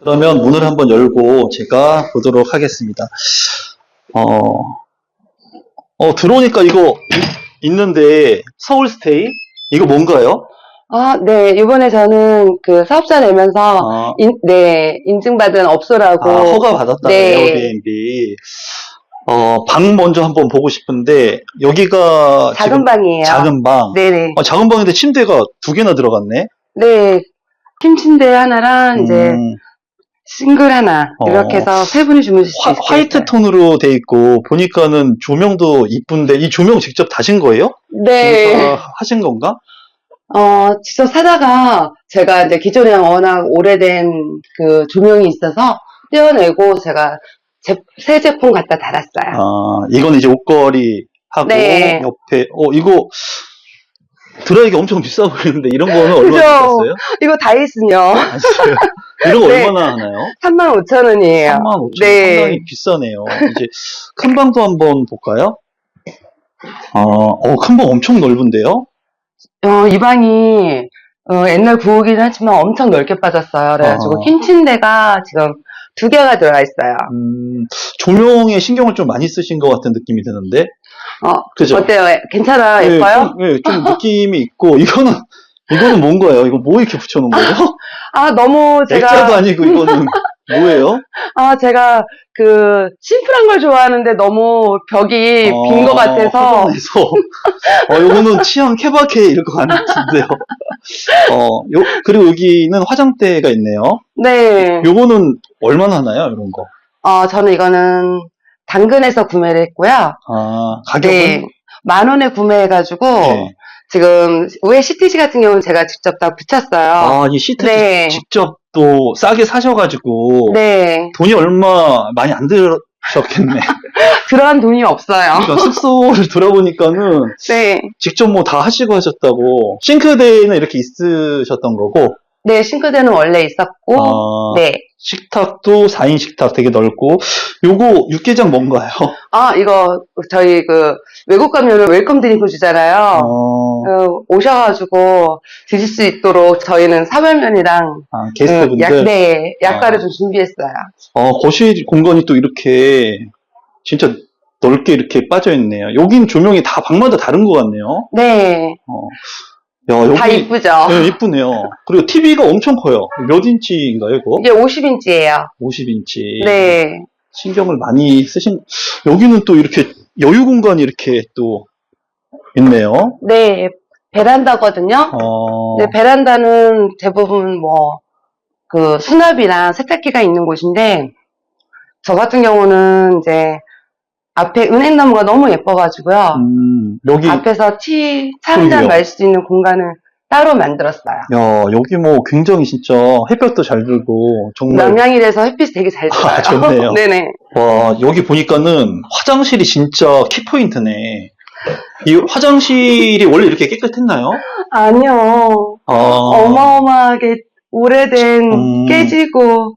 그러면 문을 한번 열고 제가 보도록 하겠습니다. 어, 어, 들어오니까 이거 이- 있는데 서울스테이? 이거 뭔가요? 아, 네. 이번에 저는 그 사업자 내면서 아, 인, 네, 인증받은 업소라고. 아, 허가 받았다. 네. 에어비앤비. 어, 방 먼저 한번 보고 싶은데 여기가 작은 지금 방이에요. 작은 방. 네네. 어, 작은 방인데 침대가 두 개나 들어갔네. 네. 킴침대 하나랑 이제 음, 싱글 하나 어. 이렇게 해서 세 분이 주무실 수 화, 있어요. 화이트 톤으로 돼 있고 보니까는 조명도 이쁜데 이 조명 직접 다신 거예요? 네. 하신 건가? 어, 직접 사다가 제가 이제 기존에 워낙 오래된 그 조명이 있어서 떼어내고 제가 제- 새 제품 갖다 달았어요. 아, 이건 이제 옷걸이 하고 네. 옆에 어 이거 드라이기 엄청 비싸 보이는데 이런 거는 얼마 그죠? 비쌌어요? 이거 다이슨요. 아시죠? 이런 거 네. 얼마나 하나요? 35,000원이에요. 3만 5천 원 네. 상당히 비싸네요. 이제 큰 방도 한번 볼까요? 어, 어, 큰 방 엄청 넓은데요? 어, 이 방이 어, 옛날 구우긴 하지만 엄청 넓게 빠졌어요. 그래가지고 아. 킹침대가 지금 두 개가 들어가 있어요. 음, 조명에 신경을 좀 많이 쓰신 것 같은 느낌이 드는데. 어, 그죠? 어때요? 괜찮아? 예, 예뻐요? 좀, 예, 좀 느낌이 있고, 이거는, 이거는 뭔가요? 이거 뭐 이렇게 붙여놓은 거예요? 아, 너무 액자도 제가 아니고, 이거는 뭐예요? 아, 제가 그 심플한 걸 좋아하는데 너무 벽이 빈것 같아서 화장해서. 어, 요거는 취향 케바케일 것 같은데요. 어, 요, 그리고 여기는 화장대가 있네요. 네. 요거는 얼마나 하나요? 이런 거. 어, 저는 이거는 당근에서 구매를 했고요. 아, 가격은? 네. 만 원에 구매해가지고 네. 지금 왜 CTC 같은 경우는 제가 직접 다 붙였어요. 아, 이 시트 네. 직접 또 싸게 사셔가지고. 네. 돈이 얼마 많이 안 들으셨겠네. 그런 돈이 없어요. 그러니까 숙소를 돌아보니까는 네. 직접 뭐 다 하시고 하셨다고. 싱크대는 이렇게 있으셨던 거고. 네, 싱크대는 원래 있었고, 아, 네. 식탁도 4인 식탁 되게 넓고. 요거 육개장 뭔가요? 아, 이거 저희 그 외국 가면은 웰컴 드링크 주잖아요. 어, 어, 오셔가지고 드실 수 있도록 저희는 사발면이랑 아, 그 게스트분들. 약, 네, 약과를 아. 좀 준비했어요. 어, 거실 공간이 또 이렇게 진짜 넓게 이렇게 빠져 있네요. 여긴 조명이 다 방마다 다른 것 같네요. 네, 어. 야, 여기. 다 이쁘죠? 네, 이쁘네요. 그리고 TV가 엄청 커요. 몇 인치인가요, 이거? 이게 50인치예요. 50인치. 네, 신경을 많이 쓰신, 여기는 또 이렇게 여유 공간이 이렇게 또 있네요. 네, 베란다거든요. 어, 네, 베란다는 대부분 뭐, 그 수납이랑 세탁기가 있는 곳인데, 저 같은 경우는 이제 앞에 은행 나무가 너무 예뻐가지고요. 음, 여기, 야, 앞에서 티, 차 한 잔. 마실 수 있는 공간을 따로 만들었어요. 여기 뭐 굉장히 진짜 햇볕도 잘 들고, 정말, 남양이라서 햇빛이 되게 잘 들어요. 아, 좋네요. 네네. 와, 여기 보니까는 화장실이 진짜 키포인트네. 이 화장실이 원래 이렇게 깨끗했나요? 아니요. 아, 어마어마하게 오래된 음. 깨지고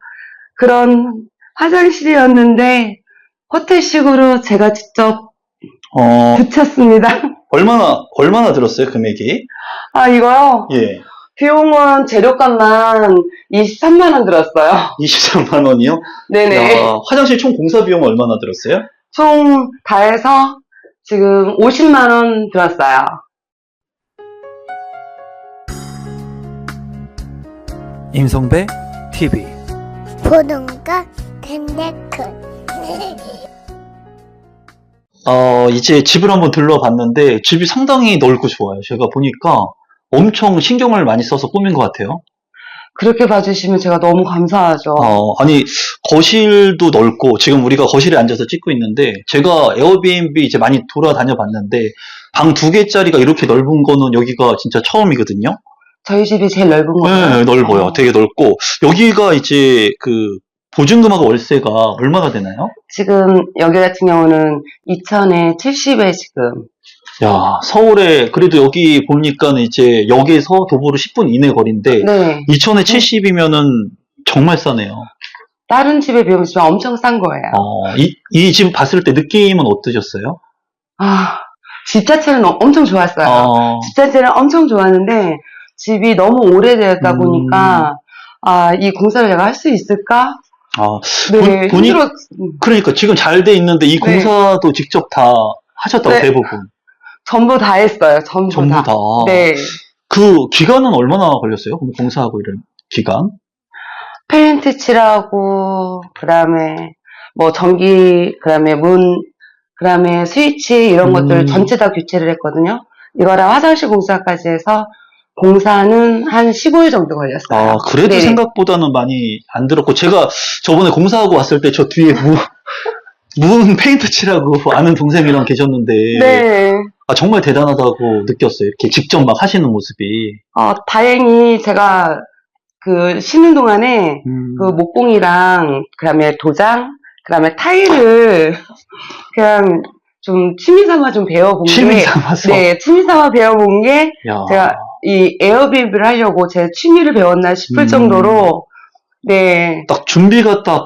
그런 화장실이었는데 호텔식으로 제가 직접 어, 붙였습니다. 얼마나, 얼마나 들었어요, 금액이? 아 이거요? 예. 비용은 재료값만 23만 원 들었어요. 23만 원이요? 네네. 야, 화장실 총 공사 비용 얼마나 들었어요? 총 다 해서 지금 50만 원 들었어요. 임성배 TV 보동과 텐데크 어, 이제 집을 한번 들러봤는데 집이 상당히 넓고 좋아요. 제가 보니까 엄청 신경을 많이 써서 꾸민 것 같아요. 그렇게 봐주시면 제가 너무 감사하죠. 어, 아니, 거실도 넓고, 지금 우리가 거실에 앉아서 찍고 있는데, 제가 에어비앤비 이제 많이 돌아다녀 봤는데, 방 두 개짜리가 이렇게 넓은 거는 여기가 진짜 처음이거든요? 저희 집이 제일 넓은 거 네, 넓어요. 되게 넓고, 여기가 이제 그, 보증금하고 월세가 얼마나 되나요? 지금 여기 같은 경우는 2천에 70에 지금 야, 서울에, 그래도 여기 보니까는 이제 역에서 도보로 10분 이내 거리인데, 네 2천에 70이면은 정말 싸네요. 다른 집에 비하면 엄청 싼 거예요. 어, 이, 이집 봤을 때 느낌은 어떠셨어요? 아, 집 자체는 어- 엄청 좋았어요. 어, 집 자체는 엄청 좋았는데 집이 너무 오래되었다 음. 보니까 아, 이 공사를 내가 할 수 있을까? 아, 네, 본- 힘들었, 그러니까 지금 잘 돼 있는데 이 네. 공사도 직접 다 하셨다고 네. 대부분. 전부 다 했어요. 전부, 전부 다. 다. 네. 그 기간은 얼마나 걸렸어요? 공사하고 이런 기간? 페인트 칠하고, 그 다음에, 뭐, 전기, 그 다음에 문, 그 다음에 스위치, 이런 음. 것들 전체 다 교체를 했거든요. 이거랑 화장실 공사까지 해서, 공사는 한 15일 정도 걸렸어요. 아, 그래도 네. 생각보다는 많이 안 들었고, 제가 저번에 공사하고 왔을 때 저 뒤에 무, 문 페인트 칠하고 아는 동생이랑 계셨는데, 네. 아, 정말 대단하다고 느꼈어요. 이렇게 직접 막 하시는 모습이. 어, 다행히 제가 그 쉬는 동안에 음. 그 목공이랑 그다음에 도장, 그다음에 타일을 그냥 좀 취미 삼아 좀 배워본 취미 게 삼아서. 네, 취미 삼아 배워본 게 야. 제가 이 에어비앤비를 하려고 제 취미를 배웠나 싶을 음. 정도로 네 딱 준비가 딱,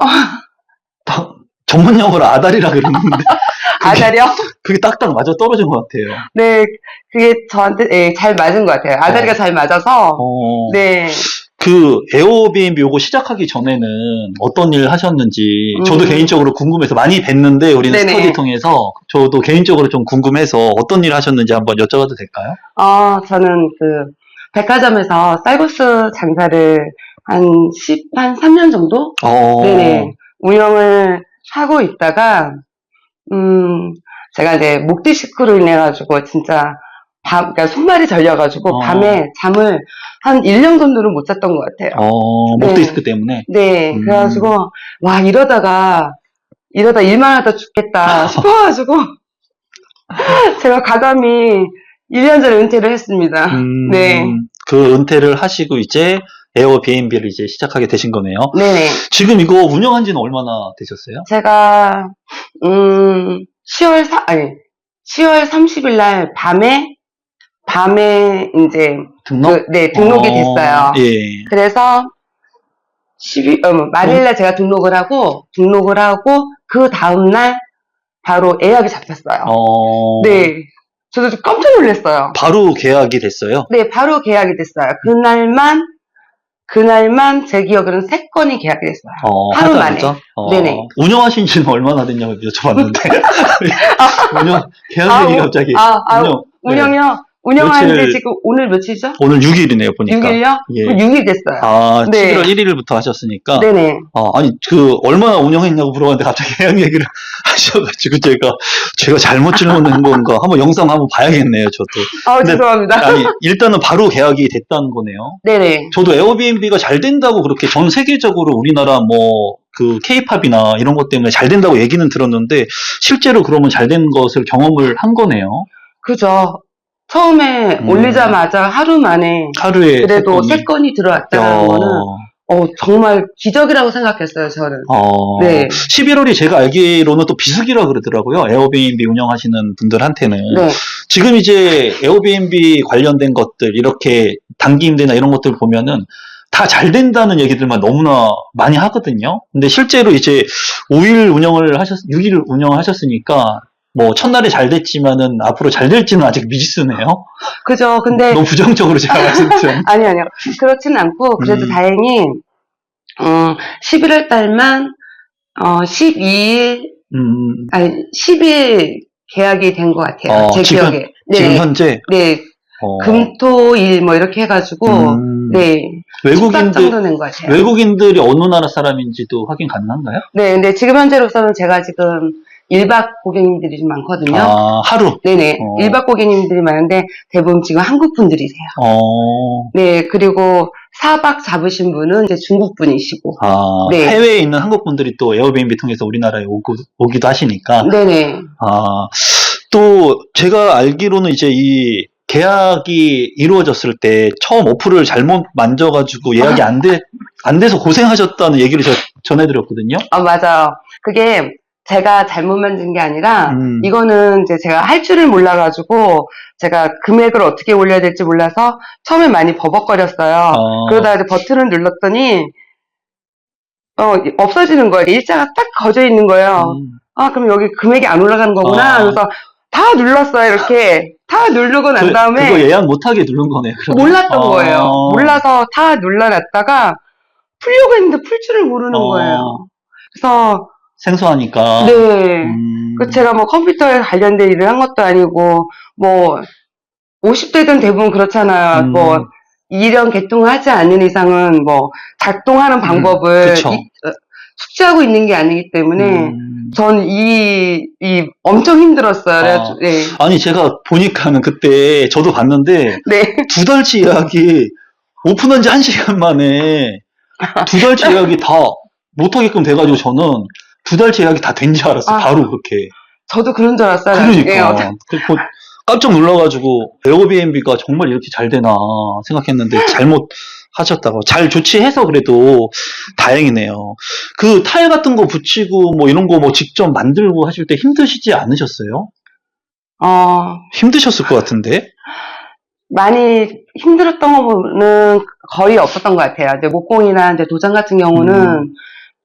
딱 전문 용어로 아다리라 그러는데, 아다리요? 그게 딱딱 맞아 떨어진 것 같아요. 네 그게 저한테 네, 잘 맞은 것 같아요. 아다리가 어. 잘 맞아서 어, 네 그 에어비앤비 요거 시작하기 전에는 어떤 일 하셨는지 저도 음. 개인적으로 궁금해서 많이 뵀는데 우리는 네네. 스터디 통해서 저도 개인적으로 좀 궁금해서 어떤 일 하셨는지 한번 여쭤봐도 될까요? 어, 저는 그 백화점에서 쌀국수 장사를 한 10, 한 3년 정도? 어, 네네. 운영을 하고 있다가, 음, 제가 이제 목 디스크로 인해가지고 진짜 밤, 그러니까 손발이 절려가지고 어. 밤에 잠을 한 1년 정도는 못 잤던 것 같아요. 어, 네. 목디스크 때문에. 네. 음. 그래가지고, 와, 이러다가, 이러다 일만 하다 죽겠다 싶어가지고, 제가 가감히 1년 전에 은퇴를 했습니다. 음, 네. 그 은퇴를 하시고 이제 에어비앤비를 이제 시작하게 되신 거네요. 네네. 지금 이거 운영한 지는 얼마나 되셨어요? 제가 음 10월 4 아니 10월 30일 날 밤에 밤에 이제 등록? 그, 네 등록이 어, 됐어요. 예. 그래서 12 어, 말일 날 제가 등록을 하고 등록을 하고 그 다음 날 바로 예약이 잡혔어요. 어, 네. 저도 좀 깜짝 놀랐어요. 바로 계약이 됐어요. 네, 바로 계약이 됐어요. 그날만 그날만 제 기억으로는 세 건이 계약이 됐어요. 어, 하루 하자마자? 만에. 어, 네네. 운영하신 지는 얼마나 됐냐고 여쭤봤는데. 운영, 아, 계약이 우- 갑자기. 아, 아, 운영, 네. 운영이요? 운영하는데 며칠- 지금 오늘 며칠이죠? 오늘 6일이네요, 보니까. 6일요? 예. 6일 됐어요. 아, 네. 11월 1일부터 하셨으니까. 네네. 아, 아니, 그, 얼마나 운영했냐고 물어봤는데 갑자기 계약 얘기를 하셔가지고 제가, 제가 잘못 질문한 건가. 한번 영상 한번 봐야겠네요, 저도. 아 근데- 죄송합니다. 아니, 일단은 바로 계약이 됐다는 거네요. 네네. 저도 에어비앤비가 잘 된다고 그렇게 전 세계적으로 우리나라 뭐, 그, 케이팝이나 이런 것 때문에 잘 된다고 얘기는 들었는데, 실제로 그러면 잘 된 것을 경험을 한 거네요. 그죠. 처음에 음. 올리자마자 하루 만에 하루에. 그래도 세세 건이. 들어왔다는 거는 어, 정말 기적이라고 생각했어요, 저는. 어, 네. 11월이 제가 알기로는 또 비수기라 그러더라고요. 에어비앤비 운영하시는 분들한테는. 네. 지금 이제 에어비앤비 관련된 것들, 이렇게 단기 임대나 이런 것들 보면은 다 잘 된다는 얘기들만 너무나 많이 하거든요. 근데 실제로 이제 5일 운영을 하셨, 6일 운영을 하셨으니까 뭐 첫날에 잘 됐지만은 앞으로 잘 될지는 아직 미지수네요. 그죠. 근데 너무 부정적으로 제가 말씀드렸는데. 아니 아니요. 그렇진 않고 그래도 음. 다행히 음, 11월 달만 어, 12일 음, 아니 10일 계약이 된 것 같아요. 어, 제 지금- 기억에. 네. 지금 현재 네. 어, 금토일 뭐 이렇게 해가지고 음, 네. 14 외국인들 정도 낸것 같아요. 외국인들이 어느 나라 사람인지도 확인 가능한가요? 네, 근데 지금 현재로서는 제가 지금 1박 고객님들이 좀 많거든요. 아, 하루. 네네. 어. 1박 고객님들이 많은데 대부분 지금 한국 분들이세요. 어, 네, 그리고 4박 잡으신 분은 이제 중국 분이시고. 아, 네. 해외에 있는 한국 분들이 또 에어비앤비 통해서 우리나라에 오고, 오기도 하시니까. 네네. 아, 또 제가 알기로는 이제 이 계약이 이루어졌을 때 처음 어플을 잘못 만져가지고 예약이 안 돼, 안 돼서 고생하셨다는 얘기를 제가 전해드렸거든요. 아, 맞아요. 그게 제가 잘못 만든 게 아니라 음. 이거는 이제 제가 할 줄을 몰라가지고 제가 금액을 어떻게 올려야 될지 몰라서 처음에 많이 버벅거렸어요. 어. 그러다가 이제 버튼을 눌렀더니 어, 없어지는 거예요. 일자가 딱 거져 있는 거예요. 음. 아, 그럼 여기 금액이 안 올라가는 거구나. 아. 그래서 다 눌렀어요. 이렇게 다 누르고 난 그, 다음에 그거 예약 못하게 누른 거네. 그러면. 몰랐던 아. 거예요. 몰라서 다 눌러놨다가 풀려고 했는데 풀 줄을 모르는 어. 거예요. 그래서 생소하니까. 네. 음. 그 제가 뭐 컴퓨터에 관련된 일을 한 것도 아니고 뭐 50대든 대부분 그렇잖아요. 음. 뭐 이런 개통을 하지 않는 이상은 뭐 작동하는 방법을 음. 이- 어, 숙지하고 있는 게 아니기 때문에 음. 전 이, 이 엄청 힘들었어요. 그래가지고, 네. 아니, 제가 보니까는 그때 저도 봤는데, 네. 두 달치 예약이 오픈한 지 한 시간 만에 두 달치 예약이 다 못하게끔 돼가지고 저는 두 달치 예약이 다 된 줄 알았어요. 아. 바로 그렇게. 저도 그런 줄 알았어요. 그러니까. 예, 어떡- 그- 그- 깜짝 놀라가지고 에어비앤비가 정말 이렇게 잘 되나 생각했는데 잘못 하셨다고. 잘 조치해서 그래도 다행이네요. 그 타일 같은 거 붙이고 뭐 이런 거 뭐 직접 만들고 하실 때 힘드시지 않으셨어요? 어, 힘드셨을 것 같은데? 많이 힘들었던 거는 거의 없었던 것 같아요. 이제 목공이나 이제 도장 같은 경우는 음.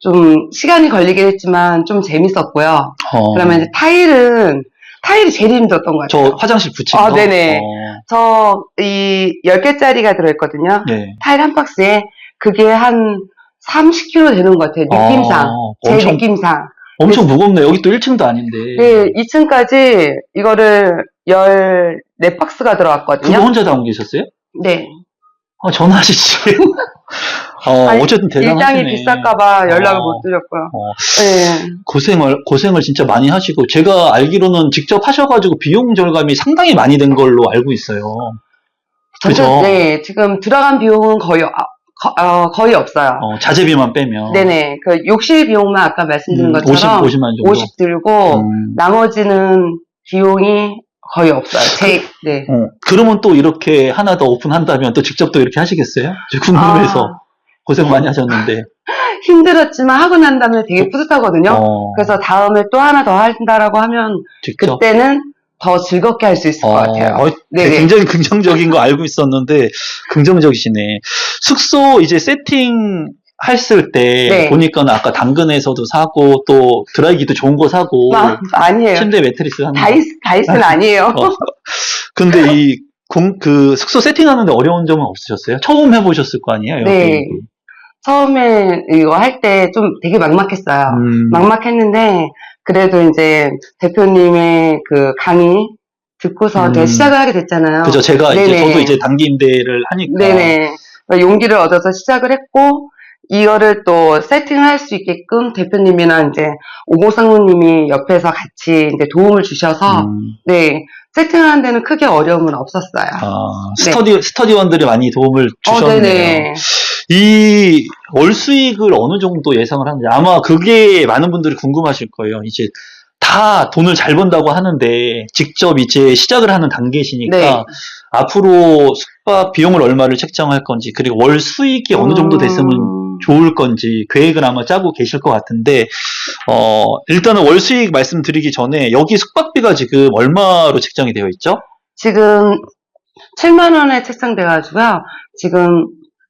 좀 시간이 걸리긴 했지만 좀 재밌었고요. 어. 그러면 이제 타일은 타일이 제일 힘들었던 것저 같아요. 화장실 붙인 아, 거? 네네. 어, 저 이 10개짜리가 들어있거든요. 네. 타일 한 박스에 그게 한 30kg 되는 것 같아요. 느낌상. 아, 제 엄청, 느낌상. 엄청 무겁네. 여기 또 1층도 아닌데. 네, 2층까지 이거를 14박스가 그거 들어왔거든요. 혼자 다 옮기셨어요? 네. 아, 전화하시지. 어, 아니, 어쨌든 대단하시네. 일당이 비쌀까봐 연락을 어. 못 드렸고요. 어, 네. 고생을, 고생을 진짜 많이 하시고, 제가 알기로는 직접 하셔가지고 비용 절감이 상당히 많이 된 걸로 알고 있어요. 그죠? 네, 지금 들어간 비용은 거의, 아, 거, 어, 거의 없어요. 어, 자재비만 빼면. 네네. 그 욕실 비용만 아까 말씀드린 음, 것처럼 50, 50만 정도. 50 들고, 음. 나머지는 비용이 거의 없어요. 제, 네. 어, 그러면 또 이렇게 하나 더 오픈한다면 또 직접 또 이렇게 하시겠어요? 저 궁금해서. 아, 고생 많이 하셨는데. 힘들었지만 하고 난 다음에 되게 뿌듯하거든요. 어, 그래서 다음에 또 하나 더 한다라고 하면 직접. 그때는 더 즐겁게 할 수 있을 것 같아요. 어, 네네. 굉장히 긍정적인 거 알고 있었는데 긍정적이시네. 숙소 이제 세팅 했을 때 네. 보니까 는 아까 당근에서도 사고 또 드라이기도 좋은 거 사고 아, 아니에요. 침대 매트리스 하는 거. 다이스, 다이스는 아니에요. 어. 근데 이 공, 그 숙소 세팅하는데 어려운 점은 없으셨어요? 처음 해보셨을 거 아니에요? 네. 여기. 처음에 이거 할 때 좀 되게 막막했어요. 음, 막막했는데 그래도 이제 대표님의 그 강의 듣고서 음. 이제 시작을 하게 됐잖아요. 그죠. 제가 이제 네네. 저도 이제 단기 임대를 하니까. 네네. 용기를 얻어서 시작을 했고 이거를 또 세팅을 할수 있게끔 대표님이나 이제 오고상무님이 옆에서 같이 이제 도움을 주셔서 음, 네 세팅하는 데는 크게 어려움은 없었어요. 아, 스터디, 스터디원들이 많이 도움을 네. 어, 주셨네요. 네네. 이월 수익을 어느 정도 예상을 하는지 아마 그게 많은 분들이 궁금하실 거예요. 이제 다 돈을 잘 번다고 하는데 직접 이제 시작을 하는 단계시니까 네. 앞으로 숙박 비용을 얼마를 책정할 건지 그리고 월 수익이 어느 정도 됐으면 음, 좋을 건지 계획을 아마 짜고 계실 것 같은데 어 일단은 월 수익 말씀드리기 전에 여기 숙박비가 지금 얼마로 책정이 되어 있죠? 지금 7만 원에 책정돼가지고요. 지금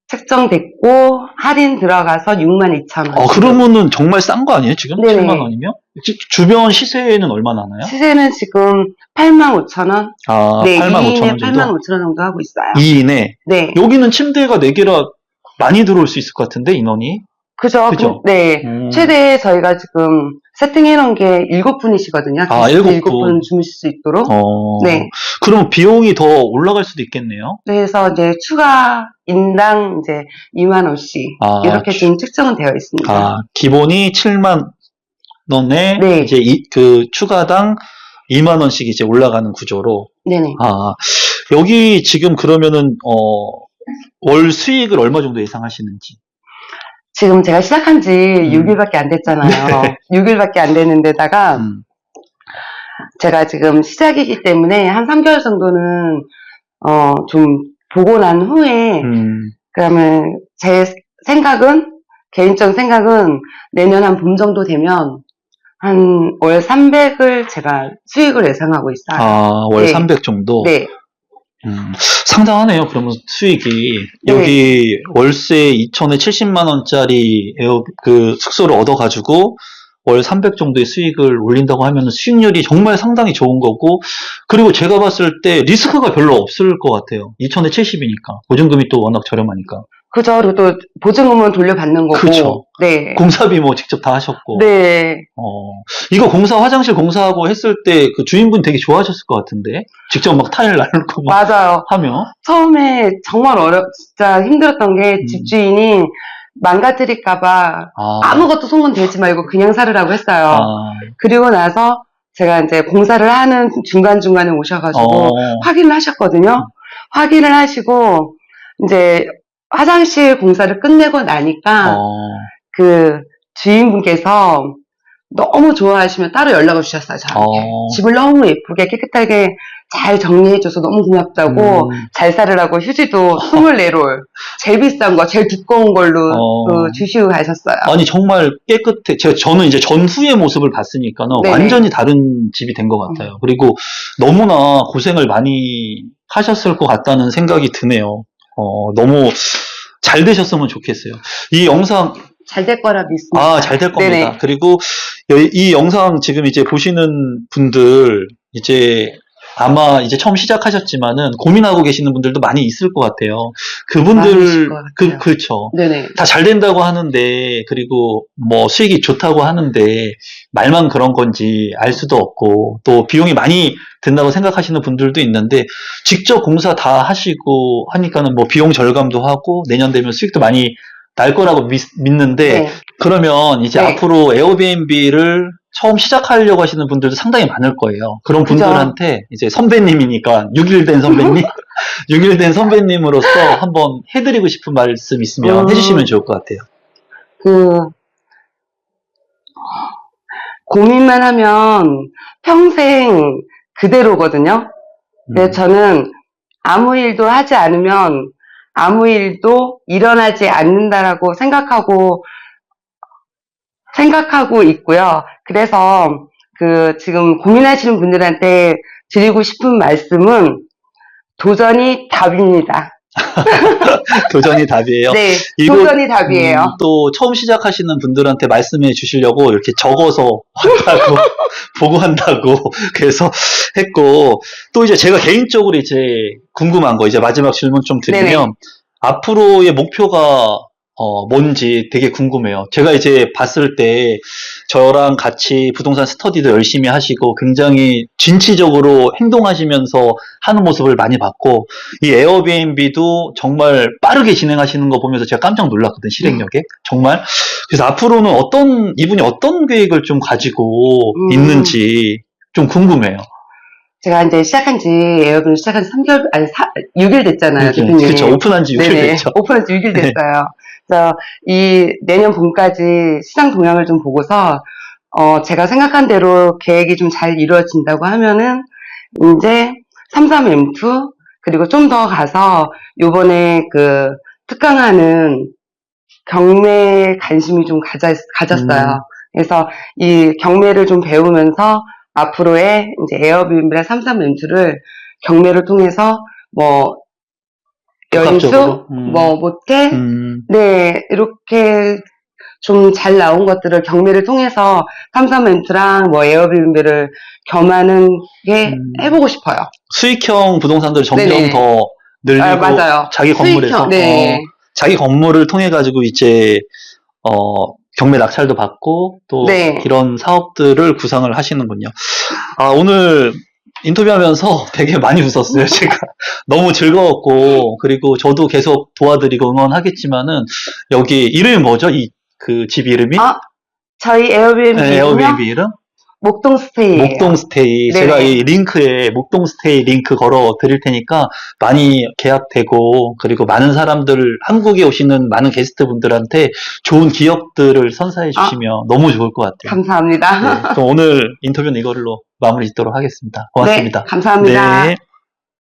책정됐고 할인 들어가서 6만 2천 원. 어 그러면은 정말 싼 거 아니에요 지금 네네. 7만 원이면? 지- 주변 시세는 얼마나 하나요? 시세는 지금 8만 5천 원. 아, 네, 8만 5천 2인에 원 8만 정도? 5천 원 정도 하고 있어요. 2인에. 네. 여기는 침대가 4개라 많이 들어올 수 있을 것 같은데, 인원이? 그죠? 그죠? 그- 네. 음. 최대 저희가 지금 세팅해 놓은 게 7분이시거든요. 아, 일곱 분. 분 주무실 수 있도록. 어, 네. 그럼 비용이 더 올라갈 수도 있겠네요? 그래서 이제 추가 인당 이제 2만 원씩 아, 이렇게 추- 지금 책정은 되어 있습니다. 아, 기본이 7만 원에, 네. 이제 이, 그, 추가당 2만 원씩 이제 올라가는 구조로. 네네. 아, 여기 지금 그러면은, 어, 월 수익을 얼마 정도 예상하시는지. 지금 제가 시작한 지 6일밖에 안 됐잖아요. 네. 6일밖에 안 됐는데다가 음, 제가 지금 시작이기 때문에 한 3개월 정도는 어, 좀 보고 난 후에 음, 그러면 제 생각은 개인적 생각은 내년 한 봄 정도 되면 한 월 300을 제가 수익을 예상하고 있어요. 아, 월 네. 300 정도? 네. 음, 상당하네요. 그러면 수익이 네. 여기 월세 2천에 70만 원짜리 에어 그 숙소를 얻어 가지고 월 300 정도의 수익을 올린다고 하면 수익률이 정말 상당히 좋은 거고 그리고 제가 봤을 때 리스크가 별로 없을 것 같아요. 2천에 70이니까 보증금이 또 워낙 저렴하니까. 그죠. 그리고 또 보증금은 돌려받는 거고. 그쵸. 네. 공사비 뭐 직접 다 하셨고. 네. 어, 이거 공사, 화장실 공사하고 했을 때 그 주인분 되게 좋아하셨을 것 같은데? 직접 막 타일 나르고 막 맞아요. 하며. 처음에 정말 어렵, 진짜 힘들었던 게 음. 집주인이 망가뜨릴까봐 아, 아무것도 소문 대지 말고 그냥 살으라고 했어요. 아, 그리고 나서 제가 이제 공사를 하는 중간중간에 오셔가지고 어, 확인을 하셨거든요. 확인을 하시고 이제 화장실 공사를 끝내고 나니까 어, 그 주인분께서 너무 좋아하시면 따로 연락을 주셨어요. 저한테. 어. 집을 너무 예쁘게 깨끗하게 잘 정리해줘서 너무 고맙다고 음. 잘 살으라고 휴지도 24롤 제일 비싼 거 제일 두꺼운 걸로 어. 그 주시고 가셨어요. 아니 정말 깨끗해. 제가 저는 이제 전후의 모습을 봤으니까는 네네. 완전히 다른 집이 된 것 같아요. 그리고 너무나 고생을 많이 하셨을 것 같다는 생각이 드네요. 어, 너무 잘 되셨으면 좋겠어요. 이 영상 잘 될 거라 믿습니다. 아, 잘 될 겁니다. 네네. 그리고 여- 이 영상 지금 이제 보시는 분들 이제 아마 이제 처음 시작하셨지만은 고민하고 계시는 분들도 많이 있을 것 같아요. 그분들 것 그. 그렇죠. 네네. 다잘 된다고 하는데 그리고 뭐 수익이 좋다고 하는데 말만 그런 건지 알 수도 없고 또 비용이 많이 든다고 생각하시는 분들도 있는데 직접 공사 다 하시고 하니까는 뭐 비용 절감도 하고 내년 되면 수익도 많이 날 거라고 믿, 는데 네. 그러면 이제 네. 앞으로 에어비앤비를 처음 시작하려고 하시는 분들도 상당히 많을 거예요. 그런 그죠. 분들한테 이제 선배님이니까 6일 된 선배님, 6일 된 선배님으로서 한번 해드리고 싶은 말씀 있으면 음. 해주시면 좋을 것 같아요. 그 고민만 하면 평생 그대로거든요. 근데 음. 저는 아무 일도 하지 않으면 아무 일도 일어나지 않는다라고 생각하고 생각하고 있고요. 그래서 그 지금 고민하시는 분들한테 드리고 싶은 말씀은 도전이 답입니다. 도전이 답이에요. 네, 이거- 도전이 답이에요. 음, 또 처음 시작하시는 분들한테 말씀해 주시려고 이렇게 적어서 한다고 보고한다고 그래서 했고 또 이제 제가 개인적으로 이제 궁금한 거 이제 마지막 질문 좀 드리면 네네. 앞으로의 목표가 어, 뭔지 되게 궁금해요. 제가 이제 봤을 때 저랑 같이 부동산 스터디도 열심히 하시고 굉장히 진취적으로 행동하시면서 하는 모습을 많이 봤고 이 에어비앤비도 정말 빠르게 진행하시는 거 보면서 제가 깜짝 놀랐거든 실행력에 정말 그래서 앞으로는 어떤 이분이 어떤 계획을 좀 가지고 음. 있는지 좀 궁금해요. 제가 이제 시작한 지 에어비를 시작한 지 3개월 아니 6일 됐잖아요. 그렇죠 오픈한 지 6일 네네. 됐죠. 오픈한 지 6일 네. 됐어요. 그래서 이 내년 봄까지 시장 동향을 좀 보고서 어, 제가 생각한 대로 계획이 좀 잘 이루어진다고 하면은 이제 33M2 그리고 좀 더 가서 요번에 그 특강하는 경매 관심이 좀 가져, 가졌어요. 음. 그래서 이 경매를 좀 배우면서 앞으로의 이제 에어비앤비랑 33M2를 경매를 통해서 뭐 연수, 복합적으로? 음. 뭐 모텔, 음, 네 이렇게 좀 잘 나온 것들을 경매를 통해서 삼삼엔트랑 뭐 에어비앤비를 겸하는 게 음. 해보고 싶어요. 수익형 부동산들 점점 네네. 더 늘리고 아, 맞아요. 자기 건물에서 수익형, 네. 어, 자기 건물을 통해 가지고 이제 어, 경매 낙찰도 받고 또 네. 이런 사업들을 구상을 하시는군요. 아 오늘 인터뷰하면서 되게 많이 웃었어요. 제가 너무 즐거웠고 그리고 저도 계속 도와드리고 응원하겠지만은 여기 이름이 뭐죠? 이 그 집 이름이 아, 저희 에어비앤비는요 네, 에어비앤비 이름? 목동 스테이예요. 목동 스테이. 네네. 제가 이 링크에 목동 스테이 링크 걸어 드릴 테니까 많이 계약되고 그리고 많은 사람들 한국에 오시는 많은 게스트 분들한테 좋은 기억들을 선사해 주시면 너무 좋을 것 같아요. 감사합니다. 네, 그럼 오늘 인터뷰는 이걸로 마무리 짓도록 하겠습니다. 고맙습니다. 네, 감사합니다. 네.